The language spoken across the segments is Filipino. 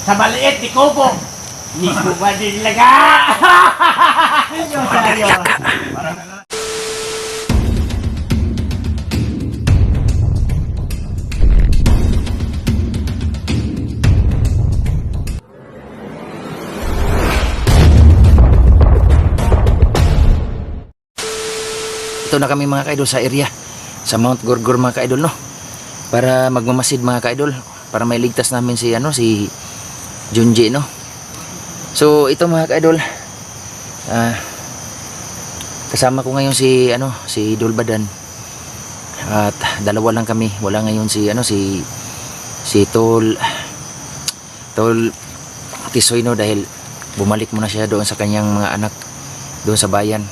Sa maliit ni Kubo. Ni Kubo din laga. Sayo. Ito na kami mga kaidol sa area sa Mount Gorgor mga kaidol no. Para magmamasid mga kaidol para may ligtas namin si ano si Junji no. So ito mga kaidol ah kasama ko ngayon si ano si Dulbadan at dalawa lang kami. Wala ngayon si ano si si Tol Tol Tisoy no? Dahil bumalik muna siya doon sa kanyang mga anak doon sa bayan.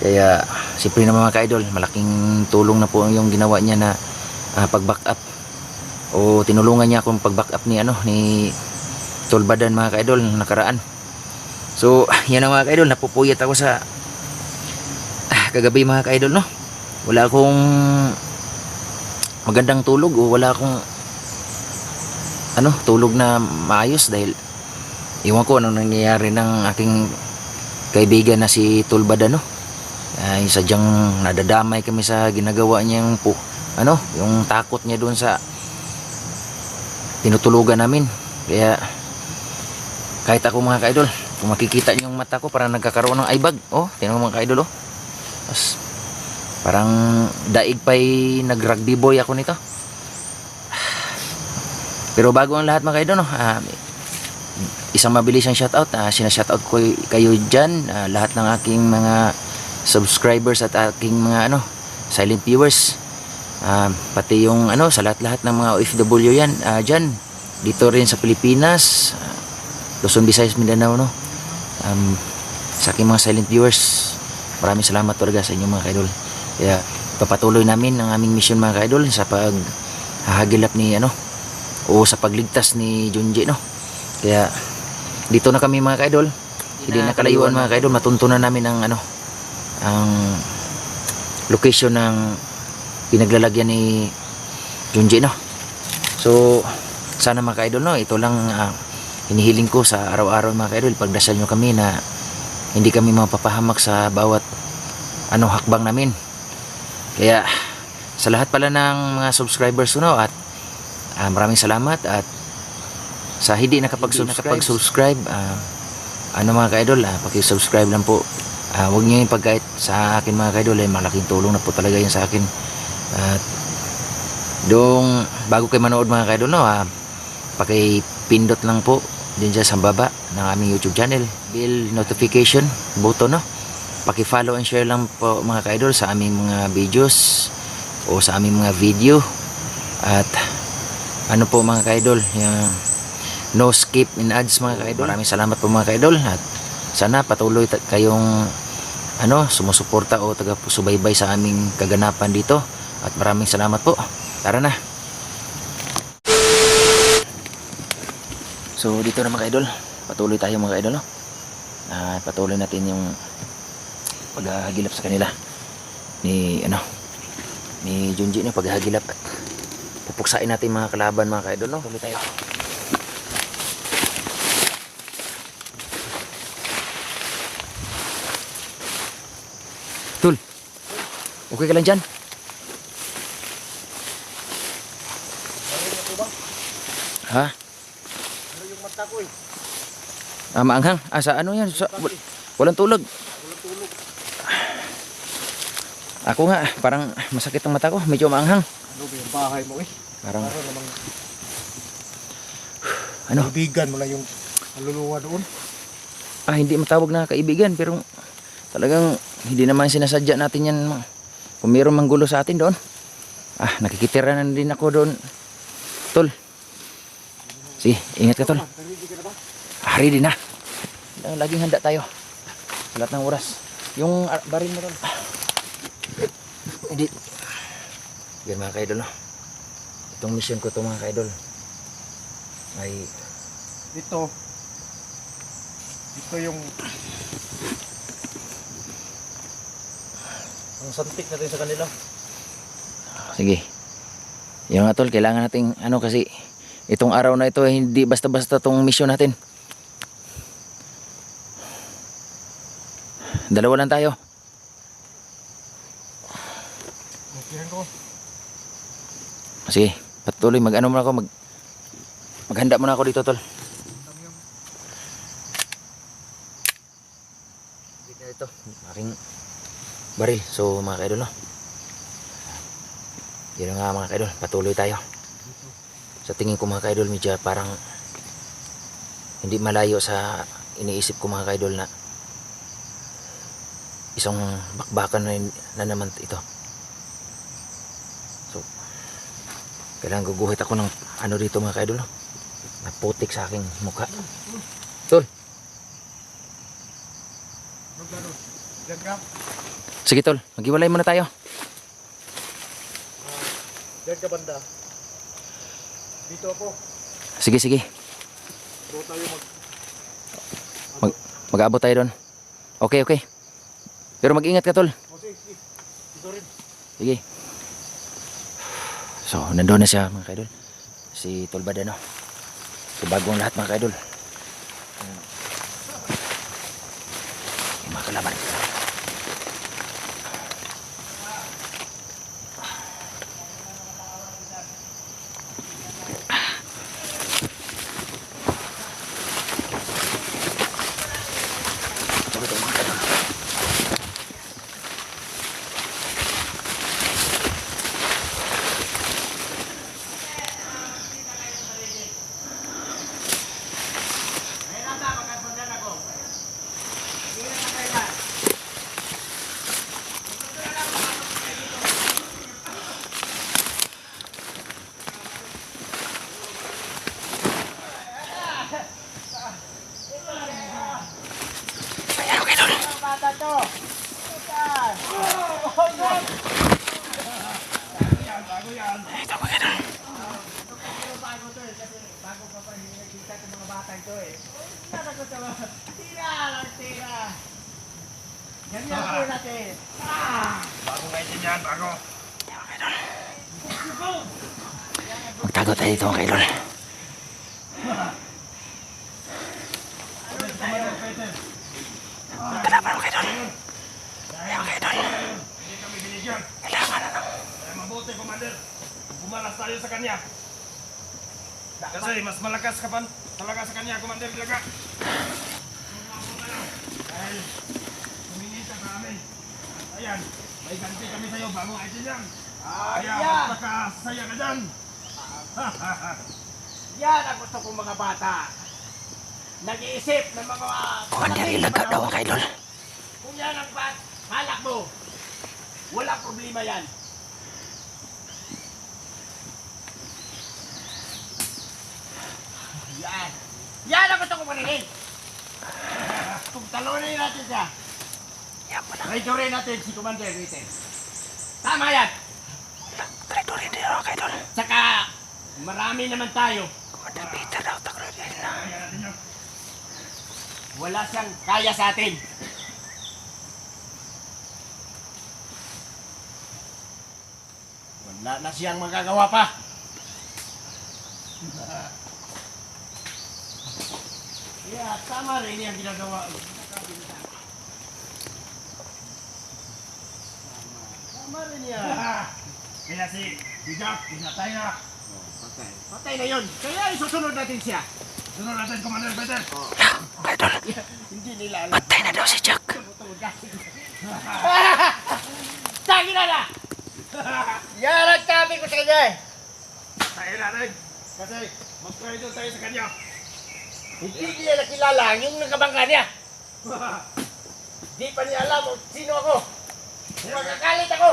Kaya siyempre naman mga ka-idol, malaking tulong na po yung ginawa niya na ah, pag-back up. O tinulungan niya akong pag-back up ni ano ni Tolbadan mga ka-idol nung nakaraan. So, yan ang mga ka-idol, napupuyat ako sa ah, kagabi mga ka-idol no. Wala akong magandang tulog o wala akong ano, tulog na maayos dahil iwan ko anong nangyayari ng aking kaibigan na si Tulbadan no ay sadyang nadadamay kami sa ginagawa niyang po ano yung takot niya doon sa tinutulugan namin kaya kahit ako mga kaidol kung makikita niyo yung mata ko parang nagkakaroon ng aibag. Oh tingnan mo mga kaidol oh. Tapos, parang daig pa'y nag rugby boy ako nito. Pero bago ang lahat mga kaidol no ah, isang mabilis ang shoutout. Ah, sinashoutout ko kayo dyan. Ah, lahat ng aking mga subscribers at aking mga ano silent viewers. Ah, pati yung ano sa lahat-lahat ng mga OFW yan ah, dyan. Dito rin sa Pilipinas ah, Luzon, Visayas, Mindanao no? Um, sa aking mga silent viewers maraming salamat talaga sa inyo mga kaidol. Kaya papatuloy namin ang aming mission mga kaidol sa pag hahagilap ni ano o sa pagligtas ni Junji no? Kaya dito na kami mga kaidol. Hindi na kalayuan mga kaidol. Matuntunan namin ang ano ang location ng pinaglalagyan ni Junji no? So sana mga kaidol no? Ito lang ah, hinihiling ko sa araw-araw mga kaidol pagdasal nyo kami na hindi kami mapapahamak sa bawat ano hakbang namin. Kaya sa lahat pala ng mga subscribers ko at ah, maraming salamat at sa hindi nakapag-subscribe subscribe, ano mga kaidol ah, paki-subscribe lang po. Ah, huwag niyo yung pagkait sa akin mga kaidol ay malaking tulong na po talaga yan sa akin. At dong bago kayo manood mga kaidol no ah, paki-pindot lang po din dyan sa baba ng aming youtube channel. Bell notification button no? Paki-follow and share lang po mga kaidol sa aming mga videos o sa aming mga video. At ano po mga kaidol yung no skip in ads mga kaidol. Maraming salamat po mga kaidol. At sana patuloy kayong ano sumusuporta o taga subaybay sa aming kaganapan dito. At maraming salamat po. Tara na so dito na mga kaidol patuloy tayo mga kaidol no? Ah, patuloy natin yung paghahagilap sa kanila ni ano ni Junji na paghahagilap pupuksain natin mga kalaban mga kaidol no tuloy tayo Tul. Okay ka lang dyan? Ha? Ano yung mata ko eh? Ah, maanghang? Ah, sa ano yan? Sa, wal- walang tulog. Walang tulog. Ako nga, parang masakit ang mata ko. Medyo maanghang. Ano ba yung bahay mo eh? Parang, namang ano? kaibigan mo lang yung kaluluwa doon. Ah, hindi matawag na kaibigan. Pero talagang hindi naman sinasadya natin yan. Kung mayroong manggulo sa atin doon. Ah, nakikitira na din ako doon. Tol. Sige, ingat ka tol. Ready ka na ba? Ah, ready na. Laging handa tayo. Lahat ng oras. Yung ah, baril mo ron. Hindi. Yan mga kaidol, no? Itong mission ko to mga kaidol. Ay, Ito. Ito yung ang santik natin sa kanila. sige. Yung nga tol, kailangan nating ano kasi Itong araw na ito, hindi basta-basta tong mission natin. Dalawa lang tayo. Sige, patuloy. Mag-ano muna ako. Mag, maghanda muna ako dito, tol. Dito ito, aking baril. So, mga kaidol, no? Yun nga, mga kaidol. Patuloy tayo. Sa tingin ko, mga kaidol, medyo parang hindi malayo sa iniisip ko, mga kaidol, na isang bakbakan na, na naman ito. So, kailangan guguhit ako ng ano dito mga kaidol. Naputik sa aking mukha. Tol, sige tol, maghiwalay muna tayo. Diyan ka banda. Dito ako. Sige, sige. Doon tayo mag... Mag, mag-aabot tayo doon. Okay, okay. Pero mag-ingat ka tol. Sige. So, nandoon na siya mga kaidol. Si Tol Badano. Si bagong lahat mga kaidol. Yung mga kalaban. Tuloy tayo, mga kaidol. Ayan, okay tol. Bata to. Ito mga kaidol. Bago to eh. Kasi bago pa nakikita ng mga bata ito eh. Tira ko to. Tira lang, tira. Ganyan po natin. Magtago tayo dito mga kaidol. Kalaban mga kaidol. Ayan mga kaidol. Kailangan na ng Eh, mabuti, Commander. Bumalas tayo sa kanya. Kasi mas malakas ka pa talaga sa kanya, Commander Ilaga. Dahil humingi ka sa amin. Ayan, may ganti kami sa'yo bago ay yan. Kaya yeah. magpakasaya ka dyan. Yan ang gusto kong mga bata. Nag-iisip ng mga... Commander Ilaga daw mga kaidol. Kung yan ang bat, halak mo. Walang problema. Yan. Yan ang gusto kong marinig. Kung talunin natin siya, Yan pala. traidorin natin si Commander Ritten. Tama yan. Traitor hindi mga kaidol. Saka, marami naman tayo. Commander Peter daw takrabin na. Wala siyang kaya sa atin. Wala na siyang magagawa pa. yeah, tama rin yung ginagawa. Tama rin yan. Kaya si Bijak, pinatay na. Patay. Patay na yun. Kaya isusunod natin siya. Sunod natin, Commander Peter. Kaidol, Hindi nila alam. patay na daw si Jack. Tagi na na! Yan ang sabi ko sa inyo eh. Tayo natin. Kasi mag-traitor tayo sa kanya. Hindi niya nakilala yung nagkabangga niya. Di pa niya alam kung sino ako. Kung magkakalit ako.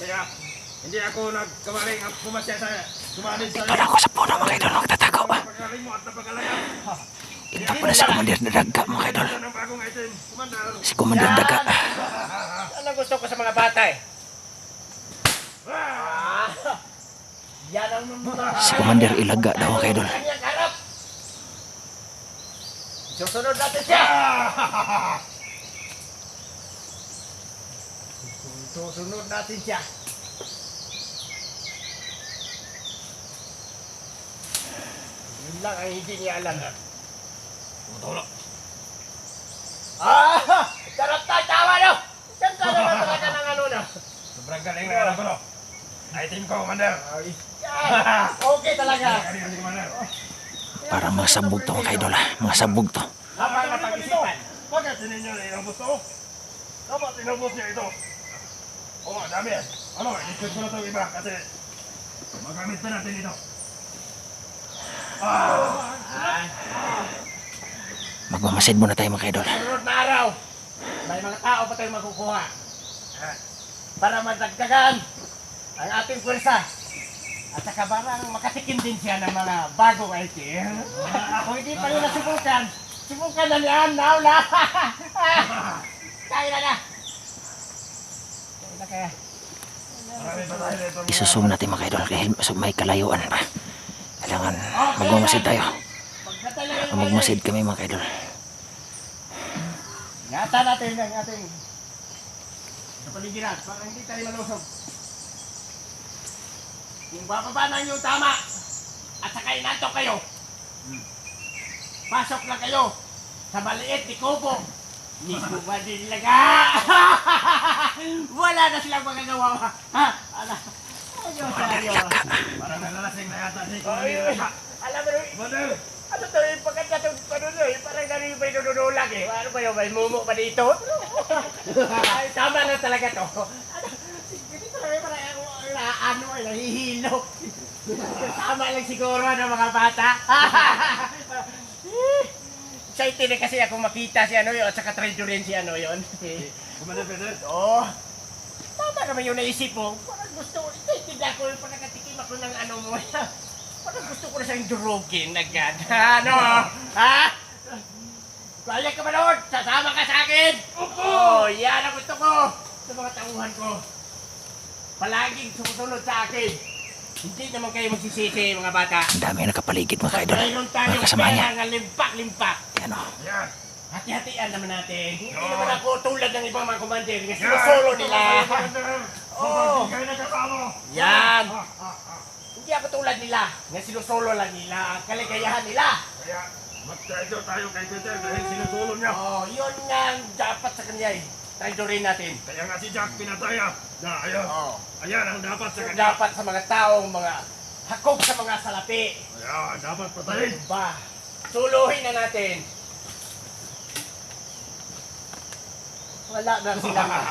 Kaya, hindi ako nagkamaling at pumasya sa sumanid sa Doon ako sa puno mga kaidol. Magtatago. pagkaling mo at napagalayan. Ito pala si Commander na daga mga Commander. Si Commander Daga. Yan ang gusto ko sa mga bata eh. Ah, ang. Si Commander Ilaga daw mga kaidol. Harap. Susunod natin siya. Susunod natin siya. Yun lang ang hindi niya alam. Tumutulog. Ah! Sarap tayo, tawa no! Ganda naman talaga ng ano na. Sobrang galing na alam ko, no? Ay, team ko, Commander. Okay talaga. Galing galing, Commander. Parang mga sabog to mga idol ah. Mga sabog to. Bakit hindi nyo na inubos to? Dapat inubos nyo ito. Oo, oh, dami yan. Ano, i-shoot ko na itong iba kasi magamit na natin ito. Magmamasid muna tayo mga idol. sunod na araw, may mga tao pa tayong makukuha. Para madagdagan ang ating pwersa. At saka parang makatikim din siya ng mga bagong item. Kung hindi pa rin nasubukan, subukan na niyan, now na. Kaya na na. Kaya kaya. Isusum natin mga idol dahil may kalayuan pa. Kailangan magmamasid tayo. Magmasid kami mga idol. Ingatan natin ang ating kapaligiran para hindi tayo malusog. Kung bababa na yung tama at saka inantok kayo, pasok lang kayo sa maliit ni Kubo. Ni Kuba din laga. Wala na silang magagawa. Ha? Ala. Ayos, ayos. Parang nalalasing na yata si Commander. Alam mo, Commander! ano to yung pagkatapos pa doon eh, parang ganun yung may nununulag eh. Ano ba may pa dito? Ay, tama na talaga to. Ano, hindi talaga parang ako, na, ano ay nahihilo. tama lang siguro ng mga bata. Excited na kasi ako makita si ano yun, at saka trade rin si ano yun. Si, Commander Pedro. oh, tama naman yung naisip mo. Parang gusto ko, excited ako, parang nakatikim ako ng ano mo. Parang gusto ko na siyang durugin agad. Ano? Ha? Kaya ka ba noon? Sasama ka sa akin? Oo! Oh, yan ang gusto ko sa mga tauhan ko. Palaging sumusunod sa akin. Hindi naman kayo magsisisi, mga bata. Ang dami nakapaligid mga idol. Mayroon tayong Mga kasama niya. pera ng limpak-limpak. Yan o. Yan. Hati-hatian naman natin. Hindi Oo. naman ako tulad ng ibang mga commander na sinusolo nila. Oo. Kayo nagkasama. Yan. Ah, ah, ah. Hindi ako tulad nila na sinusolo lang nila ang kaligayahan nila. Kaya, magtayo tayo kay Peter dahil sinusulong niya. Oh, yun nga ang dapat sa kanya eh. Traidorin natin. Kaya nga si Jack pinataya. Na, ayun. Oh. Ayan ang dapat sa kanya. Dapat sa mga taong mga hakog sa mga salapi. Ayan, dapat patayin. Ba, suluhin na natin. Wala na sila.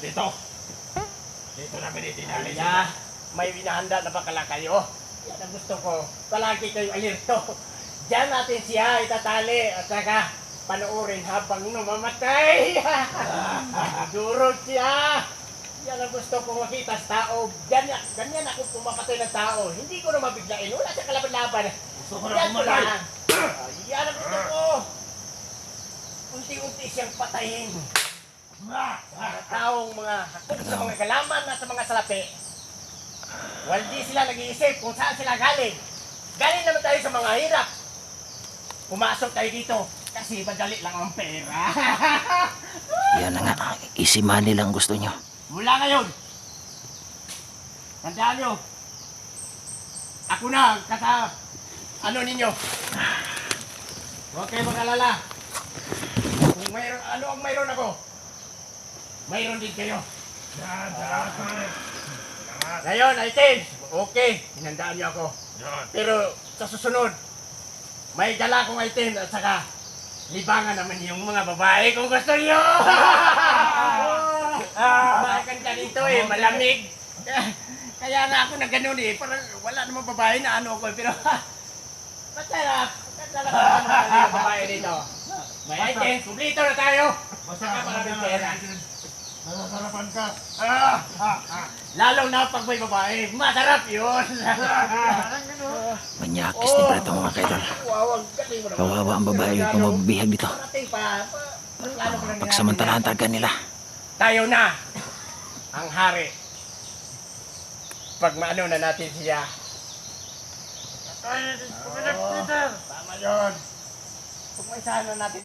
Dito. Dito namin itinali Kaya, may winahanda na ba kala kayo? Yan ang gusto ko. Palagi kayo alerto. Diyan natin siya itatali at saka panoorin habang numamatay. Durog siya. Yan ang gusto ko makita sa tao. Ganyan, ganyan ako pumapatay ng tao. Hindi ko na mabiglain. Wala sa kalaban-laban. Gusto ko na pumatay. Ah, Yan ang gusto ko. Unti-unti siyang patayin. Ah, Mga taong mga hakot sa mga galaman at sa mga salapi. Well, di sila nag-iisip kung saan sila galing. Galing naman tayo sa mga hirap. Pumasok tayo dito kasi madali lang ang pera. Yan na nga. Easy money lang gusto nyo. Mula ngayon, tandaan nyo, ako na ang kasa, ano ninyo. Huwag kayo mag-alala. Kung mayroon, ano ang mayroon ako, mayroon din kayo. Ngayon, item, okay, hinandaan niyo ako. Pero sa susunod, may dala kong item at saka libangan naman yung mga babae kung gusto niyo. Ah, Maganda dito eh, malamig. Kaya nga ako na ganun eh, parang wala namang babae na ano ko pero masarap. Masarap ang mga babae dito. May item, kumplito na tayo. Basta Saka maraming pera. Nasasarapan ka. Ah, ah, ah. Lalong na pag may babae, masarap yun. Manyakis din pala itong mga kaidol. Kawawa ang babae yung mabibihag dito. Pagsamantalahan talaga nila. Tayo na ang hari. Pag maano na natin siya. Ay, Oh, tama yun. Pag may sana natin